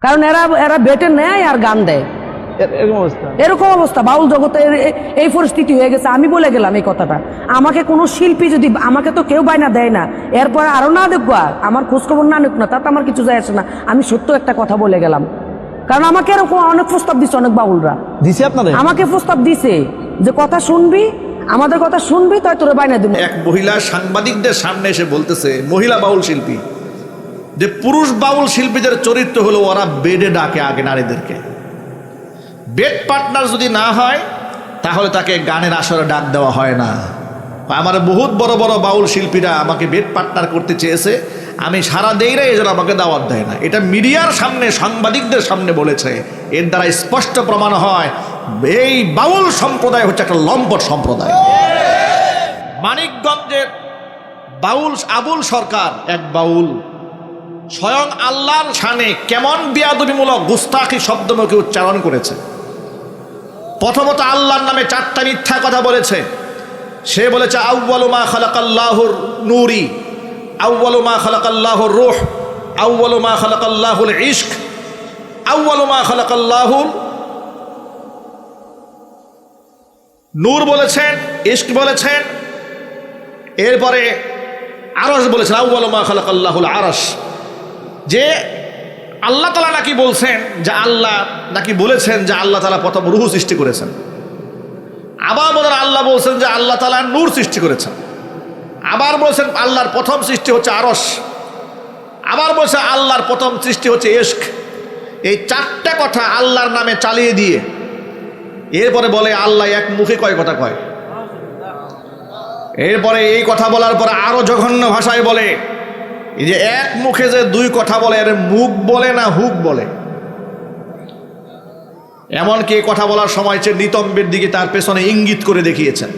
কারণ এরা এরা বেটে নেয় আর গান দেয়। এরকম অবস্থা। বাউল জগতে এ- এ- এই পরিস্থিতি হয়ে গেছে। আমি বলে গেলাম এই কথাটা। আমাকে কোনো শিল্পী যদি আমাকে তো কেউ বায়না দেয় না। এরপর আরও না দেখব আর আমার খোঁজখবর না নিক না তাতে আমার কিছু যায় আসে না। আমি সত্য একটা কথা বলে গেলাম। কারণ আমাকে এরকম অনেক প্রস্তাব দিচ্ছে অনেক বাউলরা। দিছে আপনাদের? আমাকে প্রস্তাব দিছে যে কথা শুনবি আমাদের কথা শুনবি তাই তোরে বায়না দিব। এক মহিলা সাংবাদিকদের সামনে এসে বলতেছে মহিলা বাউল শিল্পী। যে পুরুষ বাউল শিল্পীদের চরিত্র হলো ওরা বেডে ডাকে আগে নারীদেরকে। বেড পার্টনার যদি না হয়, তাহলে তাকে গানের আসরে ডাক দেওয়া হয় না। আমার বহুত বড় বড় বাউল শিল্পীরা আমাকে বেড পার্টনার করতে চেয়েছে, আমি সারা দেই না এজন্য আমাকে দাওয়াত দেয় না। এটা মিডিয়ার সামনে, সাংবাদিকদের সামনে বলেছে। এর দ্বারা স্পষ্ট প্রমাণ হয়, এই বাউল সম্প্রদায় হচ্ছে একটা লম্পট সম্প্রদায়। মানিকগঞ্জের বাউল আবুল সরকার, এক বাউল স্বয়ং আল্লাহর শানে কেমন বিয়াদবিমূলক গুস্তাখি শব্দমুখে উচ্চারণ করেছে। প্রথমত আল্লাহর নামে চারটা মিথ্যা কথা বলেছে। সে বলেছে আউ্বালুমা খালাকাল্লাহুর নুরি আউ্বালুমা খালাকাল্লাহুর রুহ আউ্বালুমা খালাকাল্লাহুল ইশক আউ্বালুমা খালাকাল্লাহুল নূর বলেছেন, ইশক বলেছেন, এরপরে আরস বলেছেন আউ্বালুমা খালাকাল্লাহুল আরস যে আল্লাহ তালা নাকি বলছেন, যে আল্লাহ নাকি বলেছেন যে আল্লাহ তালা প্রথম রুহু সৃষ্টি করেছেন। আবার বলেন আল্লাহ বলছেন যে আল্লাহ তালা নূর সৃষ্টি করেছেন। আবার বলছেন আল্লাহর প্রথম সৃষ্টি হচ্ছে আরস আবার বলছে আল্লাহর প্রথম সৃষ্টি হচ্ছে এশক। এই চারটা কথা আল্লাহর নামে চালিয়ে দিয়ে এরপরে বলে আল্লাহ এক মুখে কয় কথা কয়? এরপরে এই কথা বলার পরে আরও জঘন্য ভাষায় বলে এই যে এক মুখে যে দুই কথা বলে, এর মুখ বলে না হুক বলে? এমনকি কথা বলার সময় সে নিতম্বের দিকে তার পেছনে ইঙ্গিত করে দেখিয়েছেন।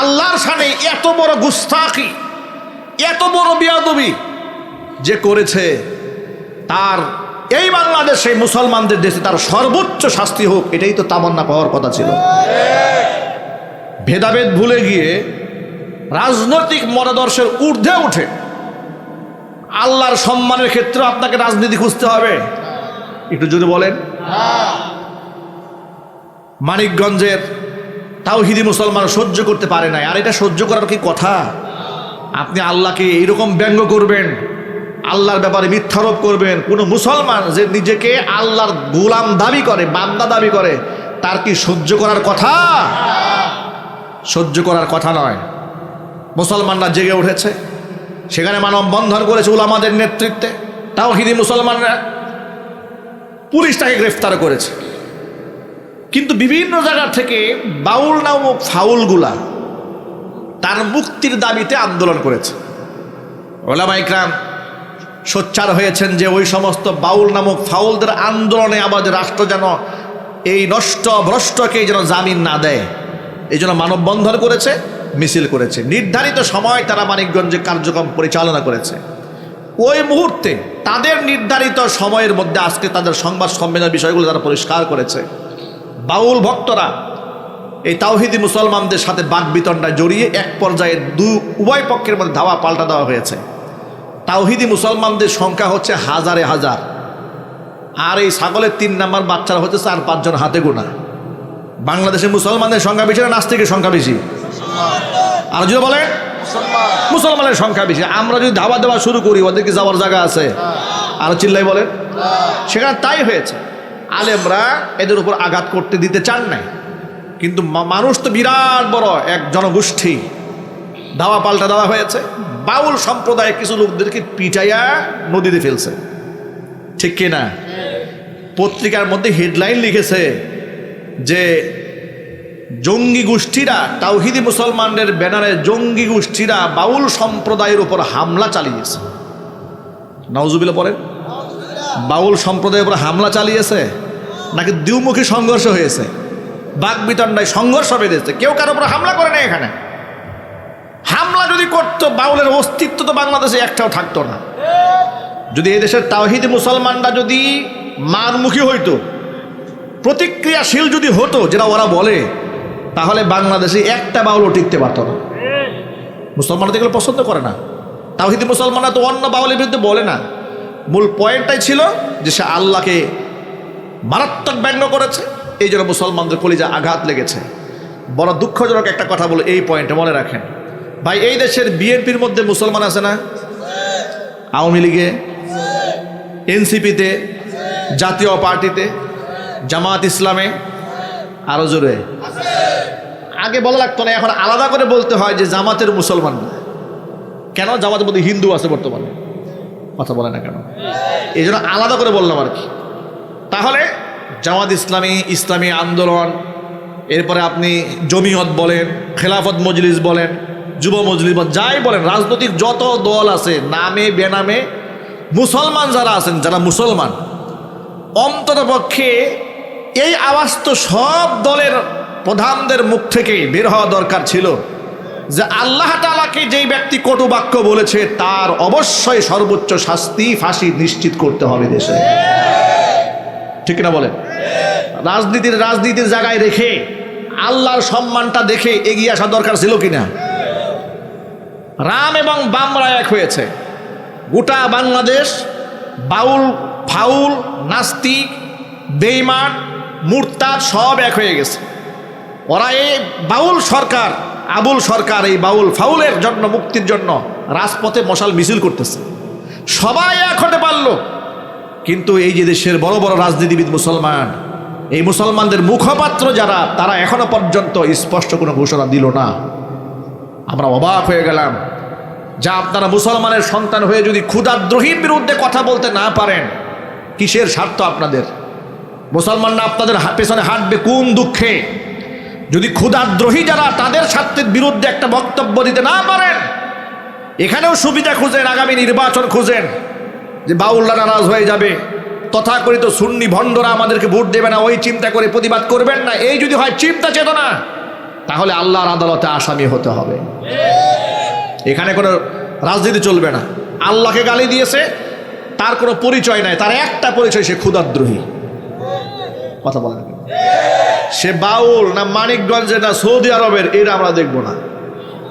আল্লাহর সামনে এত বড় গুস্তাখি, এত বড় বিয়াদবি যে করেছে, তার এই বাংলাদেশে মুসলমানদের দেশে তার সর্বোচ্চ শাস্তি হোক, এটাই তো তামান্না পাওয়ার কথা ছিল। ভেদাভেদ ভুলে গিয়ে রাজনৈতিক মতাদর্শের ঊর্ধ্বে উঠে আল্লাহর সম্মানের ক্ষেত্রে আপনাকে রাজনীতি খুঁজতে হবে। একটু যদি বলেন। মানিকগঞ্জের তাওহিদি মুসলমান সহ্য করতে পারে নাই। আর এটা সহ্য করার কি কথা? আপনি আল্লাহকে এইরকম ব্যঙ্গ করবেন, আল্লাহর ব্যাপারে মিথ্যারোপ করবেন, কোনো মুসলমান যে নিজেকে আল্লাহর গোলাম দাবি করে, বান্দা দাবি করে, তার কি সহ্য করার কথা? সহ্য করার কথা নয়। মুসলমানরা জেগে উঠেছে। সেখানে মানববন্ধন করেছে উলামাদের নেতৃত্বে। তাও হিদি মুসলমানরা পুলিশ তাকে গ্রেফতার করেছে। কিন্তু বিভিন্ন জায়গা থেকে বাউল নামক ফাউলগুলা তার মুক্তির দাবিতে আন্দোলন করেছে। ওলামা ইকরাম সোচ্চার হয়েছেন যে ওই সমস্ত বাউল নামক ফাউলদের আন্দোলনে আবার রাষ্ট্র যেন এই নষ্ট ভ্রষ্টকে যেন জামিন না দেয়। এই জন্য মানববন্ধন করেছে। মিছিল করেছে। নির্ধারিত সময় তারা মানিকগঞ্জে কার্যক্রম পরিচালনা করেছে। ওই মুহূর্তে তাদের নির্ধারিত সময়ের মধ্যে আজকে তাদের সংবাদ সম্মেলনের বিষয়গুলো তারা পরিষ্কার করেছে। বাউল ভক্তরা এই তাওহিদি মুসলমানদের সাথে বাক বিতণ্ডায় জড়িয়ে এক পর্যায়ে দু উভয় পক্ষের মধ্যে ধাওয়া পাল্টা দেওয়া হয়েছে। তাওহিদি মুসলমানদের সংখ্যা হচ্ছে হাজারে হাজার। আর এই ছাগলের তিন নাম্বার বাচ্চারা হচ্ছে চার পাঁচজন হাতে গোনা। বাংলাদেশের মুসলমানদের সংখ্যা বেশি না নাস্তিকের সংখ্যা বেশি? আর যদি বলেন। মুসলমানের সংখ্যা বেশি। আমরা যদি ধাবা দেওয়া শুরু করি ওদেরকে যাওয়ার জায়গা আছে। আর চিল্লাই বলেন। সেখানে তাই হয়েছে। আলেমরা এদের উপর আঘাত করতে দিতে চান নাই। কিন্তু মানুষ তো বিরাট বড় এক জনগোষ্ঠী। ধাওয়া পাল্টা দেওয়া হয়েছে। বাউল সম্প্রদায়ের কিছু লোকদেরকে পিটাইয়া নদীতে ফেলছে। ঠিক কিনা? পত্রিকার মধ্যে হেডলাইন লিখেছে যে জঙ্গি গোষ্ঠীরা, তাওহিদি মুসলমানদের ব্যানারে জঙ্গি গোষ্ঠীরা বাউল সম্প্রদায়ের উপর হামলা চালিয়েছে। নওজুবিল্লা পড়েন? বাউল সম্প্রদায়ের উপর হামলা চালিয়েছে? নাকি দ্বিমুখী সংঘর্ষ হয়েছে? বাক বিতণ্ডায় সংঘর্ষ বেঁধেছে? কেউ কারও উপর হামলা করে না এখানে। হামলা যদি করতো, বাউলের অস্তিত্ব তো বাংলাদেশে একটাও থাকতো না। যদি এদেশের তাওহিদি মুসলমানরা যদি মারমুখী হইতো, প্রতিক্রিয়াশীল যদি হতো, যেটা ওরা বলে তাহলে বাংলাদেশে একটা বাউলও টিকতে পারতো না। মুসলমানরা এগুলো পছন্দ করে না। তাওহিদি মুসলমানরা তো অন্য বাউলের বিরুদ্ধে বলে না। মূল পয়েন্টটাই ছিল যে সে আল্লাহকে মারাত্মক ব্যঙ্গ করেছে, এই জন্য মুসলমানদের কলিজা আঘাত লেগেছে। বড় দুঃখজনক একটা কথা বলে এই পয়েন্টে, মনে রাখেন। ভাই, এই দেশের বিএনপির মধ্যে মুসলমান আছে না? আওয়ামী লীগে, এনসিপিতে, জাতীয় পার্টিতে জামাত ইসলামে আরও জোরে। আগে বলা লাগতো না, এখন আলাদা করে বলতে হয় যে জামাতের মুসলমান। কেন? জামাতের মধ্যে হিন্দু আছে বর্তমানে। কথা বলে না কেন? এই জন্য আলাদা করে বললাম আর কি। তাহলে জামাত ইসলামী ইসলামী আন্দোলন, এরপরে আপনি জমিয়ত বলেন, খেলাফত মজলিস বলেন, যুব মজলিস বলেন, যাই বলেন, রাজনৈতিক যত দল আছে, নামে, বেনামে, মুসলমান যারা আছেন, যারা মুসলমান অন্তত পক্ষে এই আওয়াজ তো সব দলের প্রধানদের মুখ থেকে বের হওয়া দরকার ছিল যে আল্লাহ তালাকে যেই ব্যক্তি কটু বাক্য বলেছে, তার অবশ্যই সর্বোচ্চ শাস্তি, ফাঁসি নিশ্চিত করতে হবে দেশে। ঠিক না বলেন? রাজনীতির রাজনীতির জায়গায় রেখে আল্লাহর সম্মানটা দেখে এগিয়ে আসা দরকার ছিল কিনা? রাম এবং বামরা এক হয়েছে। গোটা বাংলাদেশ বাউল, ফাউল, নাস্তিক, বেইমান মুরতাদ সব এক হয়ে গেছে। ওরা এই বাউল সরকার, আবুল সরকার, এই বাউল ফাউলের জন্য, মুক্তির জন্য রাজপথে মশাল মিছিল করতেছে। সবাই এক হতে পারল। কিন্তু এই যে দেশের বড় বড় রাজনীতিবিদ মুসলমান, এই মুসলমানদের মুখপাত্র যারা, তারা এখনও পর্যন্ত স্পষ্ট কোনো ঘোষণা দিল না। আমরা অবাক হয়ে গেলাম যা আপনারা মুসলমানের সন্তান হয়ে যদি ক্ষুদাদ্রোহীর বিরুদ্ধে কথা বলতে না পারেন, কিসের স্বার্থ আপনাদের? মুসলমানরা আপনাদের পেছনে হাঁটবে কোন দুঃখে? যদি ক্ষুদাদ্রোহী যারা তাদের স্বার্থের বিরুদ্ধে একটা বক্তব্য দিতে না পারেন, এখানেও সুবিধা খুঁজেন, আগামী নির্বাচন খুঁজেন, যে বাউল্লা নারাজ হয়ে যাবে। তথাকথিত সুন্নি ভণ্ডরা আমাদেরকে ভোট দেবে না, ওই চিন্তা করে প্রতিবাদ করবেন না। এই যদি হয় চিন্তা চেতনা, তাহলে আল্লাহর আদালতে আসামি হতে হবে। এখানে কোনো রাজনীতি চলবে না। আল্লাহকে গালি দিয়েছে, তার কোনো পরিচয় নাই, তার একটা পরিচয়, সে ক্ষুদাদ্রোহী কথা বলে না কেন? সে বাউল না মানিকগঞ্জে না সৌদি আরবের, এটা আমরা দেখব না।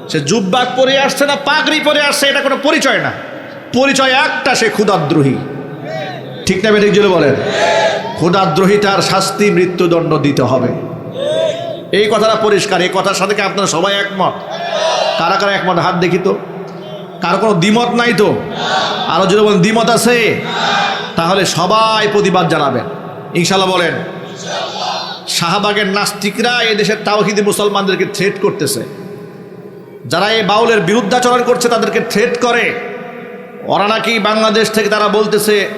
সে জুব্বাক পরে আসছে না, পাগড়ি পরে আসছে, এটা কোনো পরিচয় না। পরিচয় একটা, সে ক্ষুদাদ্রোহী। ঠিক না বেঠিক জুড়ে বলেন? ক্ষুদাদ্রোহী তার শাস্তি, মৃত্যুদণ্ড দিতে হবে। এই কথাটা পরিষ্কার, এই কথার সাথে আপনারা সবাই একমত? কারা কারা একমত? হাত দেখি তো। কারও কোনো দ্বিমত নাই তো? আরও যদি বলেন, দ্বিমত আছে? তাহলে সবাই প্রতিবাদ জানাবেন। ইনশাল্লাহ বলেন শাহবাগের নাস্তিকরা এই দেশের তাওহিদি মুসলমানদেরকে থ্রেট করতেছে। যারা এই বাউলের বিরুদ্ধাচরণ করছে, তাদেরকে থ্রেট করে। ওরা নাকি বাংলাদেশ থেকে তারা বলতেছে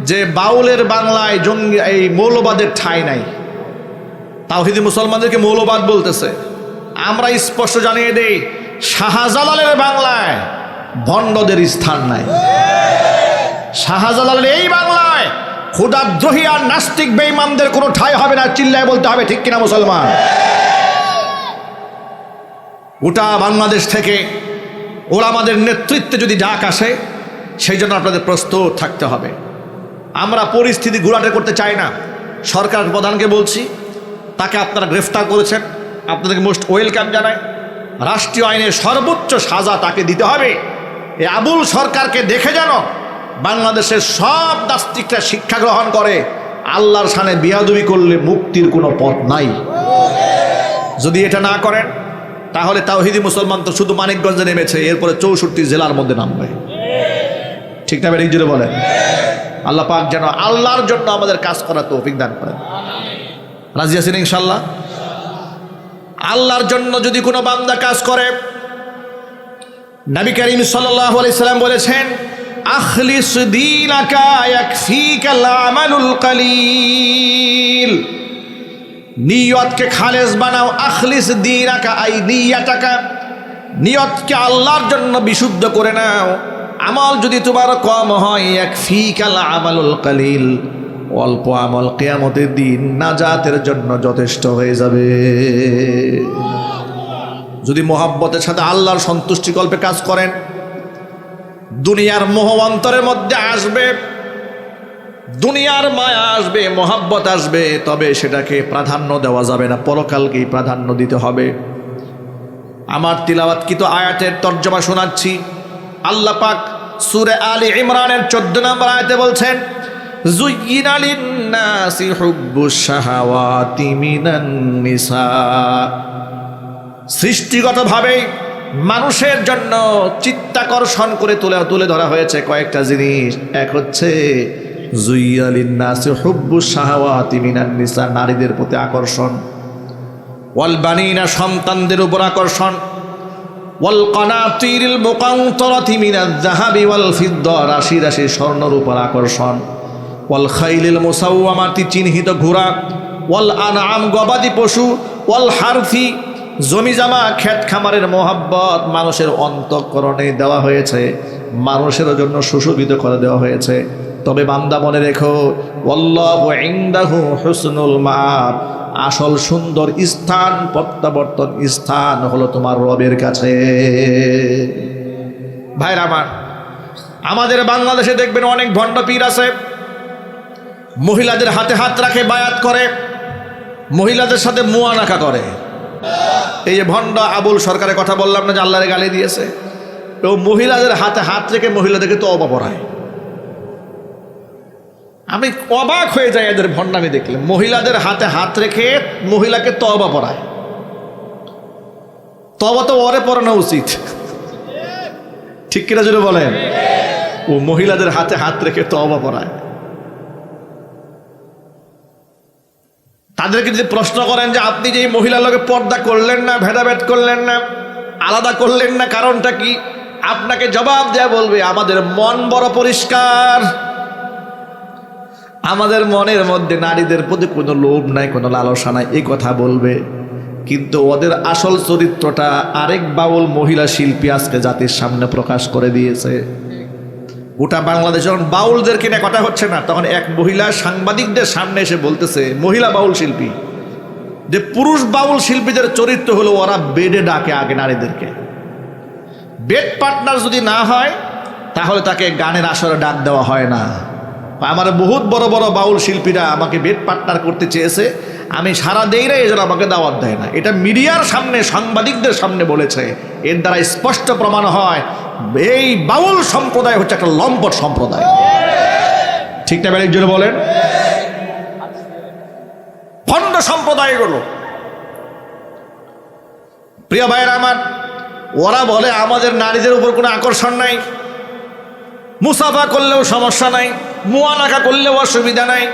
যে বাউলের বাংলায় জঙ্গি, এই মৌলবাদের ঠাঁই নাই। তাওহিদি মুসলমানদেরকে মৌলবাদ বলতেছে। আমরা স্পষ্ট জানিয়ে দেই, শাহজালালের বাংলায় ভণ্ডদের স্থান নাই। শাহজালালের এই বাংলায় ক্ষুদাদ্রোহী আর নাস্তিক বেঈমানদের কোনো ঠাঁই হবে না, চিল্লায় বলতে হবে, ঠিক কিনা মুসলমান? গোটা বাংলাদেশ থেকে ওরা আমাদের নেতৃত্বে যদি ডাক আসে, সেই জন্য আপনাদের প্রস্তুত থাকতে হবে। আমরা পরিস্থিতি ঘোরাটে করতে চাই না। সরকার প্রধানকে বলছি, তাকে আপনারা গ্রেফতার করেছেন। আপনাদেরকে মোস্ট ওয়েলকাম জানাই। রাষ্ট্রীয় আইনের সর্বোচ্চ সাজা তাকে দিতে হবে। এ আবুল সরকারকে দেখে যেন বাংলাদেশের সব নাস্তিকরা শিক্ষা গ্রহণ করে, আল্লাহর সানে বিয়াদুবি করলে মুক্তির কোনো পথ নাই। যদি এটা না করেন, তাহলে তাওহিদি মুসলমান তো শুধু মানিকগঞ্জে নেমেছে, এরপরে চৌষট্টি জেলার মধ্যে নামবে। ঠিক না বেরিক জুড়ে বলেন? আল্লাহ পাক যেন আল্লাহর জন্য আমাদের কাজ করা তো দান করেন। রাজি আছেন ইনশাল্লাহ আল্লাহর জন্য যদি কোনো বান্দা কাজ করে, নবী করিম সাল্লাল্লাহু আলাইহি সাল্লাম বলেছেন আখলিস নিয়তকে খালেজ বানাও আখলিস দীনাকা আই নিয়াতাকা নিয়তকে আল্লাহর জন্য বিশুদ্ধ করে নাও। আমল যদি তোমার কম হয় এক ফিকাল আমালুল কালিল। অল্প আমল কেয়ামতের দিন নাজাতের জন্য যথেষ্ট হয়ে যাবে। যদি মোহাব্বতের সাথে আল্লাহর সন্তুষ্টি কল্পে কাজ করেন দুনিয়ার মোহ অন্তরের মধ্যে আসবে দুনিয়ার মায়া আসবে মোহাব্বত আসবে তবে সেটাকে প্রাধান্য দেওয়া যাবে না পরকালকেই প্রাধান্য দিতে হবে আমার তিলাওয়াতকৃত আয়াতের তর্জমা শোনাচ্ছি আল্লাহ পাক সুরে আলী ইমরানের চোদ্দ নম্বর আয়তে বলছেন زين للناس حب الشهوات من النساء সৃষ্টিগতভাবেই মানুষের জন্য চিত্তাকর্ষণ করে তুলে তুলে ধরা হয়েছে কয়েকটা জিনিস। এক হচ্ছে জুইয়ালিন নাসি হুব্বু শাহাওয়াতি মিনান নিসা, নারীদের প্রতি আকর্ষণ। ওয়াল বানিনা সন্তানদের উপর আকর্ষণ। ওয়াল কনাতিরিল মুকান্তরাতি মিনাজ যাহাবি ওয়াল ফিদ্দা, রাশি রাশি স্বর্ণের উপর আকর্ষণ। ওয়াল খাইলিল মুসাওয়ামাতি, চিহ্নিত ঘোড়া। ওয়াল আনআম গবাদি পশু। ওয়াল হারথি জমি জামা ক্ষেত খামারের মোহাব্বত মানুষের অন্তঃকরণে দেওয়া হয়েছে। মানুষের জন্য সুশোভিত করে দেওয়া হয়েছে। তবে বান্দা মনে রেখো ইনদাহু হুসনুল মাআব। আসল সুন্দর স্থান, প্রত্যাবর্তন স্থান হলো তোমার রবের কাছে। ভাইরা আমার, আমাদের বাংলাদেশে দেখবেন অনেক ভণ্ড পীর আছে। মহিলাদের হাতে হাত রাখে, বায়াত করে। মহিলাদের সাথে মুয়ানাকা করে। এই যে ভণ্ড আবুল সরকারের কথা বললাম না যে আল্লাহরে গালি দিয়েছে? ও মহিলাদের হাতে হাত রেখে মহিলাদেরকে তো অবা পড়ায়। আমি অবাক হয়ে যাই এদের ভণ্ডামি দেখলে। মহিলাদের হাতে হাত রেখে মহিলাকে তবা পড়ায়। তবা তো ওরে পড়ানো উচিত। ঠিক কিনা যদি বলেন? ও মহিলাদের হাতে হাত রেখে তবা পড়ায়। তাদেরকে যদি প্রশ্ন করেন যে আপনি যে এই মহিলার লোকে পর্দা করলেন না, ভেদাভেদ করলেন না, আলাদা করলেন না, কারণটা কি? আপনাকে জবাব দেয়া বলবে, আমাদের মন বড় পরিষ্কার। আমাদের মনের মধ্যে নারীদের প্রতি কোনো লোভ নাই, কোনো লালসা নাই, এই কথা বলবে। কিন্তু ওদের আসল চরিত্রটা আরেক বাউল মহিলা শিল্পী আজকে জাতির সামনে প্রকাশ করে দিয়েছে। গোটা বাংলাদেশ যখন বাউলদের কিনে কথা হচ্ছে না, তখন এক মহিলা সাংবাদিকদের সামনে এসে বলতেছে, মহিলা বাউল শিল্পী, যে পুরুষ বাউল শিল্পীদের চরিত্র হলো ওরা বেডে ডাকে আগে নারীদেরকে। বেড পার্টনার যদি না হয়, তাহলে তাকে গানের আসরে ডাক দেওয়া হয় না। আমার বহুত বড় বড় বাউল শিল্পীরা আমাকে বেড পার্টনার করতে চেয়েছে, আমি সারা দেই না এজন্য আমাকে দাওয়াত দেয় না। এটা মিডিয়ার সামনে, সাংবাদিকদের সামনে বলেছে। এর দ্বারা স্পষ্ট প্রমাণ হয় এই বাউল সম্প্রদায় হচ্ছে একটা লম্পট সম্প্রদায়। ঠিক না বেড়ে জন্য বলেন? ভণ্ড সম্প্রদায় এগুলো। প্রিয় ভাইয়ের আমার, ওরা বলে আমাদের নারীদের উপর কোনো আকর্ষণ নাই। মুসাফা করলেও সমস্যা নাই মুয়ানাকা করলেও অসুবিধা নাই।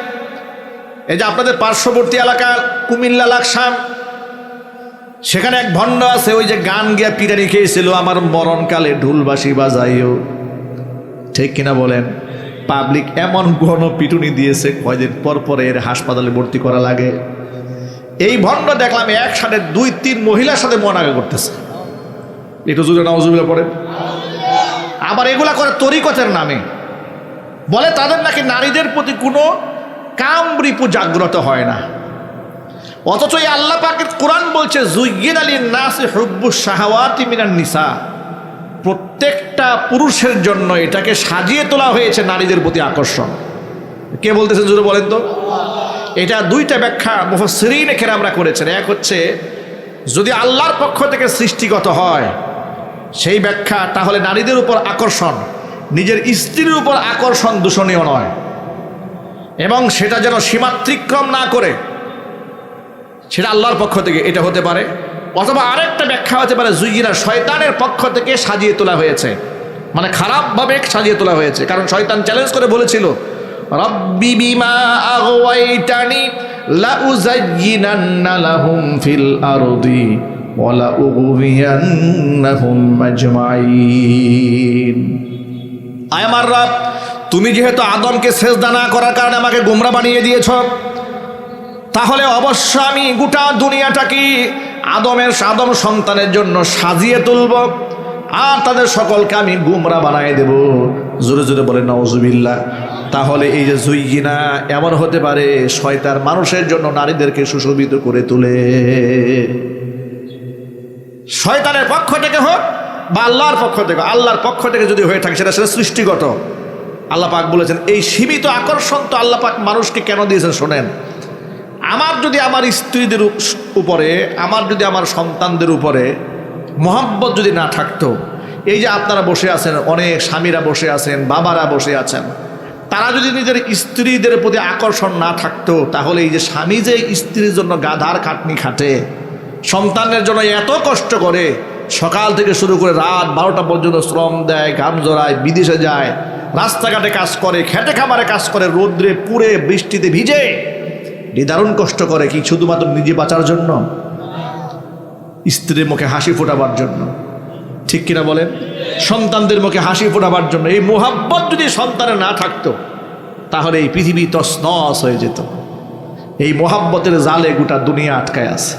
এই যে আপনাদের পার্শ্ববর্তী এলাকা, কুমিল্লা, লাকসাম সেখানে এক ভণ্ড আছে, ওই যে গান গিয়া পিরানি খেয়েছিল আমার মরণকালে ঢুলবাসি বাজাইও। ঠিক কিনা বলেন? পাবলিক এমন ঘন পিটুনি দিয়েছে, কয়দিন পর পরে এর হাসপাতালে ভর্তি করা লাগে। এই ভণ্ড দেখলাম একসাথে দুই, তিন মহিলার সাথে মনাগা করতেছে। একটু জুড়ে নজুবিলা পড়ে। আবার এগুলা করে তরিকতের নামে। বলে তাদের নাকি নারীদের প্রতি কোনো কামরিপু জাগ্রত হয় না। অথচ এই আল্লাহ পাকের কোরআন বলছে, জুইয়িন আলী নাসে হুব্বু শাহওয়াতি মিনার নিসা। প্রত্যেকটা পুরুষের জন্য এটাকে সাজিয়ে তোলা হয়েছে নারীদের প্রতি আকর্ষণ। কে বলতেছেন জুড়ে বলেন তো? এটা দুইটা ব্যাখ্যা মুফসরিন আমরা করেছেন। এক হচ্ছে, যদি আল্লাহর পক্ষ থেকে সৃষ্টিগত হয়, সেই ব্যাখ্যা তাহলে নারীদের উপর আকর্ষণ, নিজের স্ত্রীর উপর আকর্ষণ দূষণীয় নয়। এবং সেটা যেন সীমাত্রিক্রম না করে সেটা আল্লাহর পক্ষ থেকে এটা হতে পারে, অথবা আরেকটা ব্যাখ্যা হতে পারে জুইরা শয়তানের পক্ষ থেকে সাজিয়ে তোলা হয়েছে। মানে খারাপভাবে সাজিয়ে তোলা হয়েছে, কারণ শয়তান চ্যালেঞ্জ করে বলেছিল বিমা ফিল আরদি আমার রব, তুমি যেহেতু আদমকে সেজদা না করার কারণে আমাকে গোমরা বানিয়ে দিয়েছ তাহলে অবশ্য আমি গোটা দুনিয়াটাকে আদমের সাদম সন্তানের জন্য সাজিয়ে তুলব, আর তাদের সকলকে আমি গুমরা বানাই দেব। জোরে জোরে বলে নওজুবিল্লা তাহলে এই যে জুইগিনা, এমন হতে পারে শয়তার মানুষের জন্য নারীদেরকে সুশোভিত করে তোলে। শয়তানের পক্ষ থেকে হোক বা আল্লাহর পক্ষ থেকে, আল্লাহর পক্ষ থেকে যদি হয়ে থাকে, সেটা সেটা সৃষ্টিগত। আল্লাপাক বলেছেন, এই সীমিত আকর্ষণ তো আল্লাহ পাক মানুষকে কেন দিয়েছেন, শোনেন। আমার যদি আমার স্ত্রীদের উপরে, আমার যদি আমার সন্তানদের উপরে মোহাব্বত যদি না থাকতো, এই যে আপনারা বসে আছেন, অনেক স্বামীরা বসে আছেন, বাবারা বসে আছেন, তারা যদি নিজের স্ত্রীদের প্রতি আকর্ষণ না থাকতো, তাহলে এই যে স্বামী যে স্ত্রীর জন্য গাধার খাটনি খাটে, সন্তানের জন্য এত কষ্ট করে, সকাল থেকে শুরু করে রাত বারোটা পর্যন্ত শ্রম দেয়, ঘাম জড়ায়, বিদেশে যায়, রাস্তাঘাটে কাজ করে, খেটে খামারে কাজ করে, রোদ্রে পুড়ে, বৃষ্টিতে ভিজে নিদারুণ কষ্ট করে কি শুধুমাত্র নিজে বাঁচার জন্য? স্ত্রীর মুখে হাসি ফোটাবার জন্য। ঠিক কিনা বলেন? সন্তানদের মুখে হাসি ফোটাবার জন্য। এই মোহাব্বত যদি সন্তানে না থাকতো, তাহলে এই পৃথিবী তসনস হয়ে যেত। এই মোহাব্বতের জালে গোটা দুনিয়া আটকায় আছে।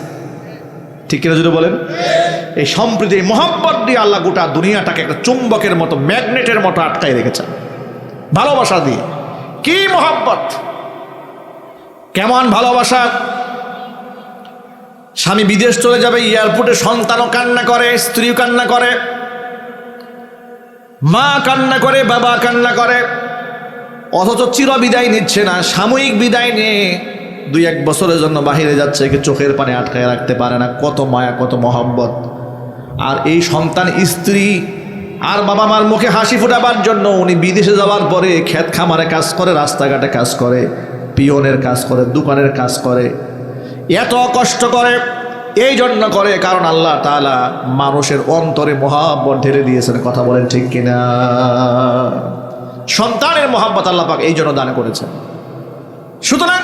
ঠিক কিনা যদি বলেন? এই সম্প্রীতি, এই মোহাব্বত দিয়ে আল্লাহ গোটা দুনিয়াটাকে একটা চুম্বকের মতো, ম্যাগনেটের মতো আটকায় রেখেছেন। ভালোবাসা দিয়ে। কি মোহাব্বত? কেমন ভালোবাসা? স্বামী বিদেশ চলে যাবে, এয়ারপোর্টে সন্তানও কান্না করে, স্ত্রীও কান্না করে, মা কান্না করে, বাবা কান্না করে, অথচ চির বিদায় নিচ্ছে না, সাময়িক বিদায় নিয়ে দুই এক বছরের জন্য বাহিরে যাচ্ছে, একে চোখের পানে আটকায় রাখতে পারে না, কত মায়া, কত মহব্বত। আর এই সন্তান, স্ত্রী আর বাবা মার মুখে হাসি ফোটাবার জন্য উনি বিদেশে যাওয়ার পরে ক্ষেত খামারে কাজ করে, রাস্তাঘাটে কাজ করে। পিয়নের কাজ করে, দোকানের কাজ করে, এত কষ্ট করে, এই জন্য করে, কারণ আল্লাহ তাআলা মানুষের অন্তরে মহাব্বত ঢেলে দিয়েছেন, কথা বলেন ঠিক কিনা? সন্তানের মহাব্বত আল্লাহ পাক এই জন্য দান করেছেন। সুতরাং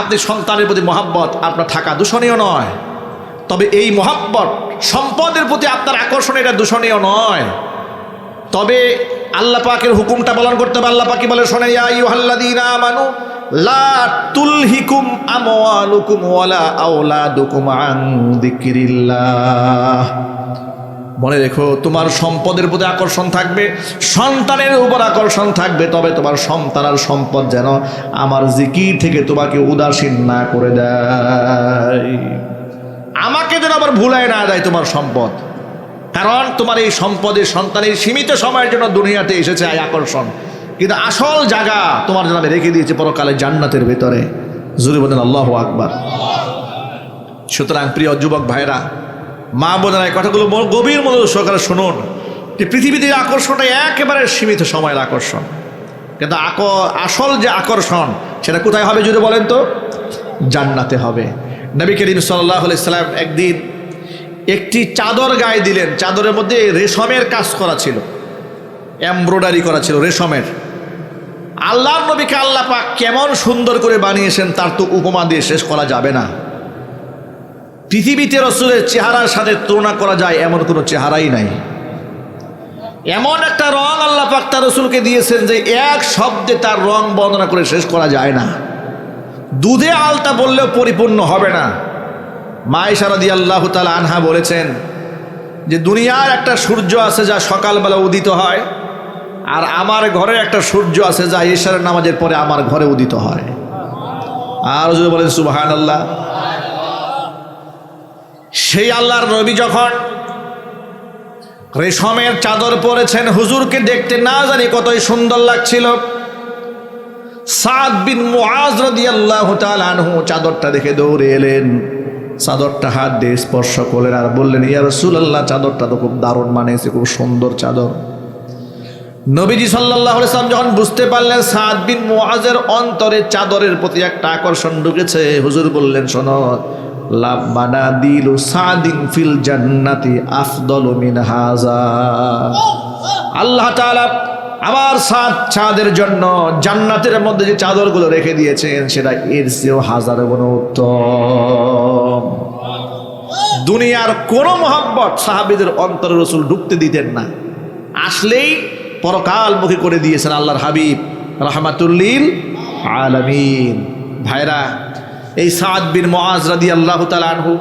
আপনি সন্তানের প্রতি মহাব্বত, আপনার থাকা দূষণীয় নয়। তবে এই মহাব্বত সম্পদের প্রতি আপনার আকর্ষণ এটা দূষণীয় নয়। তবে আল্লাহ পাকের হুকুমটা পালন করতে হবে, আল্লাহ পাকি বলে শোনে, ইয়া আইয়ুহাল্লাযীনা আমানু মনে রেখো, তোমার সম্পদের প্রতি আকর্ষণ থাকবে, সন্তানের উপর আকর্ষণ থাকবে, তবে তোমার সন্তান আর সম্পদ যেন আমার জিকির থেকে তোমাকে উদাসীন না করে দেয়। আমাকে যেন আবার ভুলায় না দেয় তোমার সম্পদ। কারণ তোমার এই সম্পদের সন্তানের সীমিত সময়ের জন্য দুনিয়াতে এসেছে আকর্ষণ। কিন্তু আসল জায়গা তোমার জন্য আমি রেখে দিয়েছি পরকালে জান্নাতের ভেতরে। জুরি বলেন, আল্লাহ আকবার। সুতরাং প্রিয় যুবক ভাইরা মা বোনেরা, এই কথাগুলো গভীর মনোযোগ সহকারে শুনুন। যে পৃথিবীতে আকর্ষণটা একেবারে সীমিত সময়ের আকর্ষণ। কিন্তু আসল যে আকর্ষণ, সেটা কোথায় হবে যদি বলেন তো? জান্নাতে হবে। নবী করিম সাল্লাহ সাল্লাম একদিন একটি চাদর গায়ে দিলেন। চাদরের মধ্যে রেশমের কাজ করা ছিল। এমব্রয়ডারি করা ছিল, রেশমের। আল্লাহর নবীকে আল্লাহ পাক কেমন সুন্দর করে বানিয়েছেন তার তো উপমা দিয়ে শেষ করা যাবে না। পৃথিবীতে রসুলের চেহারার সাথে তুলনা করা যায় এমন কোনো চেহারাই নাই। এমন একটা রং আল্লাহ পাক তার রসুলকে দিয়েছেন যে এক শব্দে তার রং বর্ণনা করে শেষ করা যায় না। দুধে আলতা বললেও পরিপূর্ণ হবে না। মায়েশারা দিয়ে আল্লাহ তালা আনহা বলেছেন যে দুনিয়ার একটা সূর্য আছে যা সকালবেলা উদিত হয় আর আমার ঘরে একটা সূর্য আছে যা ঈশ্বরের নামাজের পরে আমার ঘরে উদিত হয়। আর যদি বলেন সুবাহান আল্লাহ সেই আল্লাহর নবী যখন রেশমের চাদর পরেছেন, হুজুরকে দেখতে না জানি কতই সুন্দর লাগছিল। সাদ বিন মুআজ রাদিয়াল্লাহু তাআলা আনহু চাদরটা দেখে দৌড়ে এলেন। চাদরটা হাত দিয়ে স্পর্শ করলেন আর বললেন, ইয়া রাসূলুল্লাহ, চাদরটা তো খুব দারুণ মানেছে খুব সুন্দর চাদর। নবীজি আলাইহি সাল্লাম যখন বুঝতে পারলেন সাদ বিন মুআজের অন্তরে চাদরের প্রতি একটা আকর্ষণ ঢুকেছে, হুজুর বললেন, শোনো, লাভ মানা দিলু সাদিন ফিল জান্নাতি আফদলু মিন হাজা। আল্লাহ তাআলা আমার সাত চাঁদের জন্য জান্নাতের মধ্যে যে চাদরগুলো রেখে দিয়েছেন, সেটা এর চেয়েও হাজার গুণ উত্তম। দুনিয়ার কোন মোহাব্বত সাহাবিদের অন্তরে রসুল ঢুকতে দিতেন না। আসলেই পরকালমুখী করে দিয়েছেন আল্লাহর হাবিব, রহমাতুল্লিল আলমিন। ভাইরা, এই সাদ বিন মোয়াজ রাদি আল্লাহ আনহু,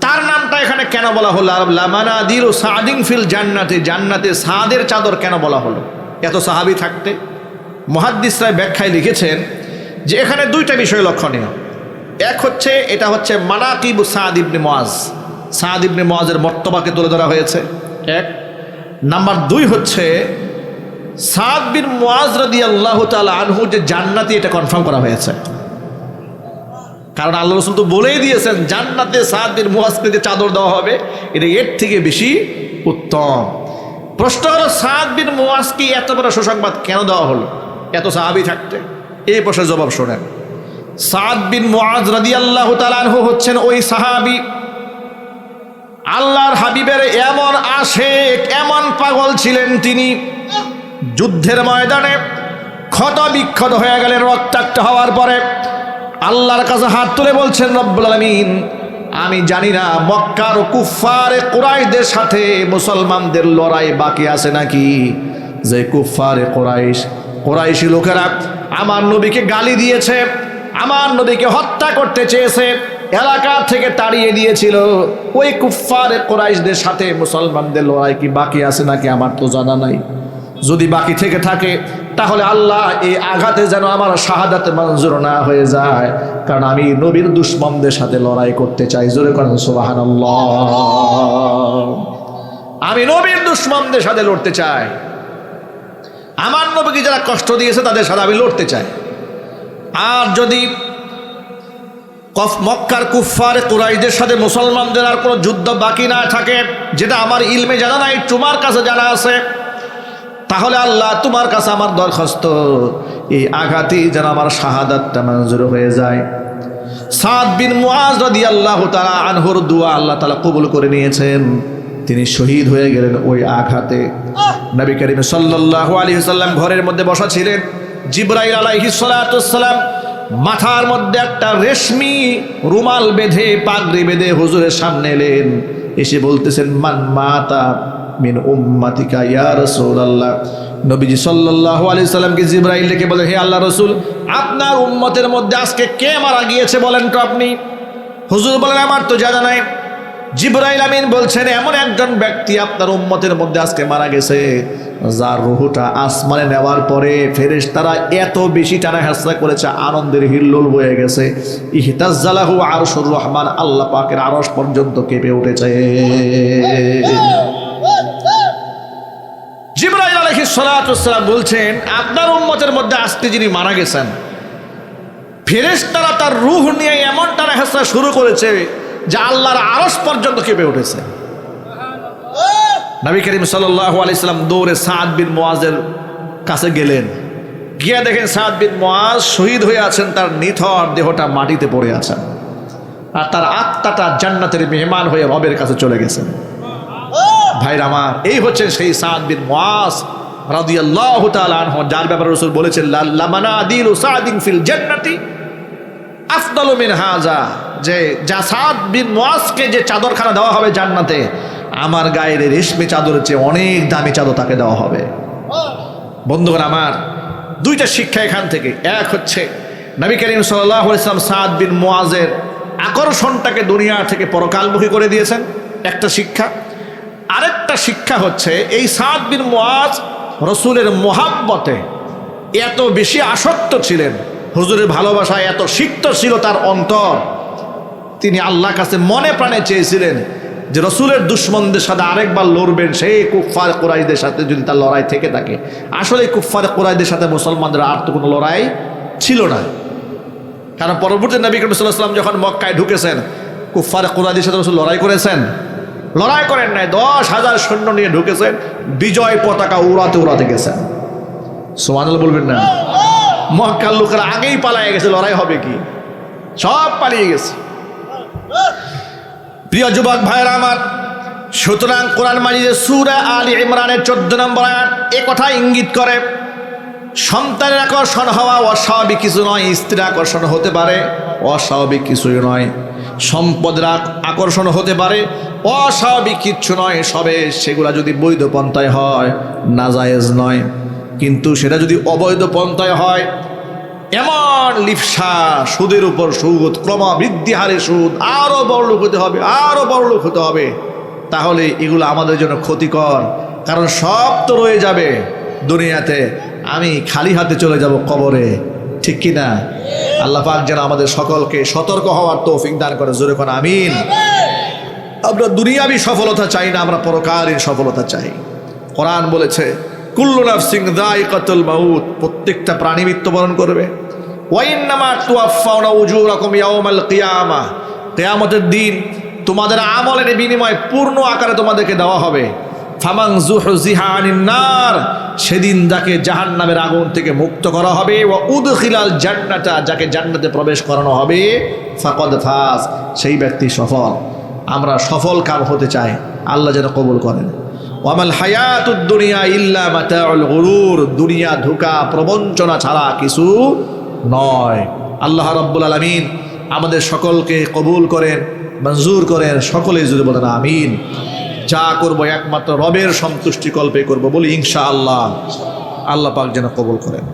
তার নামটা এখানে কেন বলা হলো? লামানা দিল সাদিং ফিল জান্নাতে জান্নাতে সাদের চাদর কেন বলা হলো? এত সাহাবি থাকতে। মহাদ্দিসরায় ব্যাখ্যায় লিখেছেন যে এখানে দুইটা বিষয় লক্ষণীয়। এক হচ্ছে, এটা হচ্ছে মানাকিব সাদ ইবনে মোয়াজ সাদ ইবনে মোয়াজের মর্তবাকে তুলে ধরা হয়েছে। এক নাম্বার দুই হচ্ছে, সাদ বিন মোয়াজ রাদি আল্লাহ তালা আনহু যে জান্নাতি এটা কনফার্ম করা হয়েছে। কারণ আল্লাহ রসুল তো বলেই দিয়েছেন, জান্নাতে সাদ বিন মুহাজকে যে চাদর দেওয়া হবে, এটা এর থেকে বেশি উত্তম। প্রশ্ন হলো, সাদ বিন মুয়াজকে এত বড় সুসংবাদ কেন দেওয়া হলো? এত সাহাবি থাকতে। এই প্রশ্নের জবাব শোনেন। সাদ বিন মুআজ রাদিয়াল্লাহু তাআলা আনহু হচ্ছেন ওই সাহাবি আল্লাহর হাবিবের এমন আশেক, এমন পাগল ছিলেন তিনি। যুদ্ধের ময়দানে ক্ষত বিক্ষত হয়ে গেলেন, রক্তাক্ত হওয়ার পরে আল্লাহর কাছে হাত তুলে বলছেন, রব্বুল আলামিন, আমি জানি না, মক্কার কুফারে কুরাইশদের সাথে মুসলমানদের লড়াই বাকি আছে নাকি? যে কুফারে কোরাইশ, কোরাইশি লোকেরা আমার নবীকে গালি দিয়েছে, আমার নবীকে হত্যা করতে চেয়েছে এলাকা থেকে তাড়িয়ে দিয়েছিল। ওই কুফারে কোরাইশদের সাথে মুসলমানদের লড়াই কি বাকি আছে নাকি আমার তো জানা নাই। যদি বাকি থেকে থাকে, তাহলে আল্লাহ এই আঘাতে যেন আমার শাহাদাতে মঞ্জুর না হয়ে যায়। কারণ আমি নবীর দুশ্মনদের সাথে লড়াই করতে চাই। জোরে করেন সুবাহান আমি নবীর দুশ্মনদের সাথে লড়তে চাই। আমার নবীকে যারা কষ্ট দিয়েছে, তাদের সাথে আমি লড়তে চাই। আর যদি কফ মক্কার কুফার কুরাইদের সাথে মুসলমানদের আর কোনো যুদ্ধ বাকি না থাকে, যেটা আমার ইলমে জানা নাই, তোমার কাছে জানা আছে। তাহলে আল্লাহ তোমার কাছে আমার দরখাস্ত। এই আঘাতেই যেন আমার শাহাদাতটা মঞ্জুর হয়ে যায়। সাদ বিন মুআজ রাদিয়াল্লাহু তাআলা আনহুর দোয়া আল্লাহ তাআলা কবুল করে নিয়েছেন। তিনি শহীদ হয়ে গেলেন ওই আঘাতে। নবী করিম আলাইহি সাল্লাম ঘরের মধ্যে বসা ছিলেন। জিব্রাইল আলাইহিস সালাম মাথার মধ্যে একটা রেশমি রুমাল বেঁধে, পাগড়ি বেঁধে হুজুরের সামনে এলেন। এসে বলতেছেন, মান মাতা মিন উম্মাতিকা ইয়া রাসূলুল্লাহ? নবীজি সাল্লাল্লাহু আলাইহি সাল্লামকে জিবরাইল ডেকে বলে, হে আল্লাহ রাসূল, আপনার উম্মতের মধ্যে আজকে কে মারা গিয়েছে বলেন তো আপনি? হুজুর বলেন, আমার তো জানা নাই। জিবরাইল আমিন বলছেন, এমন একজন ব্যক্তি আপনার উম্মতের মধ্যে আজকে মারা গেছে, যার রুহুটা আসমানে নেওয়ার পরে ফেরেশ তারা এত বেশি টানা হেসরা করেছে, আনন্দের হিল্লোল বয়ে গেছে। ইহতাজ্জালাহু আরশুর রহমান, আল্লাহ পাকের আরশ পর্যন্ত কেঁপে উঠেছে। জিবরাইল সালাম বলছেন, আপনার উম্মতের মধ্যে আজকে যিনি মারা গেছেন, ফেরেশতারা তার রুহ নিয়ে এমন টানা হেসরা শুরু করেছে যা আল্লাহর আরস পর্যন্ত কেঁপে উঠেছে। নবী করিম আলাইসাল্লাম দৌড়ে সাদ বিন মোয়াজের কাছে গেলেন। গিয়ে দেখেন সাদ বিন মোয়াজ শহীদ হয়ে আছেন, তার নিথর দেহটা মাটিতে পড়ে আছেন আর তার আত্মাটা জান্নাতের মেহমান হয়ে রবের কাছে চলে গেছেন ভাইর আমার, এই হচ্ছেন সেই সাদ বিন মোয়াজ রাদিয়াল্লাহু ব্যাপারে বলেছেন ফিল মিন যে জাসাদ বিন মুয়াজকে যে চাদরখানা দেওয়া হবে জান্নাতে, আমার গায়ের রেশমি চাদরের চেয়ে অনেক দামি চাদর তাকে দেওয়া হবে। বন্ধুগণ, আমার দুইটা শিক্ষা এখান থেকে। এক হচ্ছে, নবী করিম সাল্লাহ ইসলাম সাদ বিন মুয়াজের আকর্ষণটাকে দুনিয়া থেকে পরকালমুখী করে দিয়েছেন। একটা শিক্ষা। আরেকটা শিক্ষা হচ্ছে, এই সাদ বিন মুয়াজ রসুলের মোহাব্বতে এত বেশি আসক্ত ছিলেন। হুজুরের ভালোবাসায় এত সিক্ত ছিল তার অন্তর। তিনি আল্লাহ কাছে মনে প্রাণে চেয়েছিলেন যে রসুলের দুশ্মনদের সাথে আরেকবার লড়বেন, সেই কুফফার কোরাইদের সাথে যদি তার লড়াই থেকে থাকে। আসলে কুফফার কোরাইদের সাথে মুসলমানদের আর তো কোনো লড়াই ছিল না। কারণ পরবর্তী নবী করিম সাল্লাম যখন মক্কায় ঢুকেছেন, কুফফার কোরাইদের সাথে রসুল লড়াই করেছেন। লড়াই করেন নাই, দশ হাজার সৈন্য নিয়ে ঢুকেছেন, বিজয় পতাকা উড়াতে উড়াতে গেছেন। সোমানুল বলবেন না। মক্কার লোকেরা আগেই পালায় গেছে, লড়াই হবে কি? সব পালিয়ে গেছে। প্রিয় যুবক ভাইয়েরা আমার, সুতরাং কোরআন মাজিদের সুরা আলী ইমরানের চোদ্দ নম্বর আয়াত এ কথা ইঙ্গিত করে, সন্তানের আকর্ষণ হওয়া অস্বাভাবিক কিছু নয়, স্ত্রীর আকর্ষণ হতে পারে, অস্বাভাবিক কিছুই নয়, সম্পদের আক- আকর্ষণ হতে পারে, অস্বাভাবিক কিচ্ছু নয়, সবে সেগুলা যদি বৈধ পন্থায় হয়, নাজায়েজ নয়, কিন্তু সেটা যদি অবৈধ পন্থায় হয় এমন লিপসা সুদের উপর সুদ, ক্রমবৃদ্ধি হারে সুদ আরও বড়লোক হতে হবে আরও বড়লোক হতে হবে। তাহলে এগুলো আমাদের জন্য ক্ষতিকর, কারণ সব তো রয়ে যাবে। দুনিয়াতে আমি খালি হাতে চলে যাব কবরে, ঠিক কি না? আল্লাহ পাক যেন আমাদের সকলকে সতর্ক হওয়ার তৌফিক দান করে, জোরে কোন আমিন। আমরা দুনিয়াবি সফলতা চাই না, আমরা পরকালীন সফলতা চাই। কোরআন বলেছে কুল্লু নাফসিং দায়িকাতুল মাউত, প্রত্যেকটা প্রাণী মৃত্যুবরণ করবে। কিয়ামতের দিন তোমাদের আমলের বিনিময়ে পূর্ণ আকারে তোমাদেরকে দেওয়া হবে। ফামাং জুহজিহা আনিন নার সেদিন যাকে জাহান্নামের আগুন থেকে মুক্ত করা হবে ও উদখিলাল জান্নাতা, যাকে জান্নাতে প্রবেশ করানো হবে, ফাকদ ফাস সেই ব্যক্তি সফল। আমরা সফল কাম হতে চাই, আল্লাহ যেন কবুল করেন। ওয়ামাল হায়াতুদ দুনিয়া ইল্লা মাতাউল গুরুর। দুনিয়া ধোকা, প্রবঞ্চনা ছাড়া কিছু নয়। আল্লাহ রব্বুল আলমিন আমাদের সকলকে কবুল করেন, মঞ্জুর করেন, সকলেই যদি বলেন আমিন। যা করব একমাত্র রবের সন্তুষ্টি কল্পে করব বলি ইনশা আল্লাহ আল্লাহ পাক যেন কবুল করেন।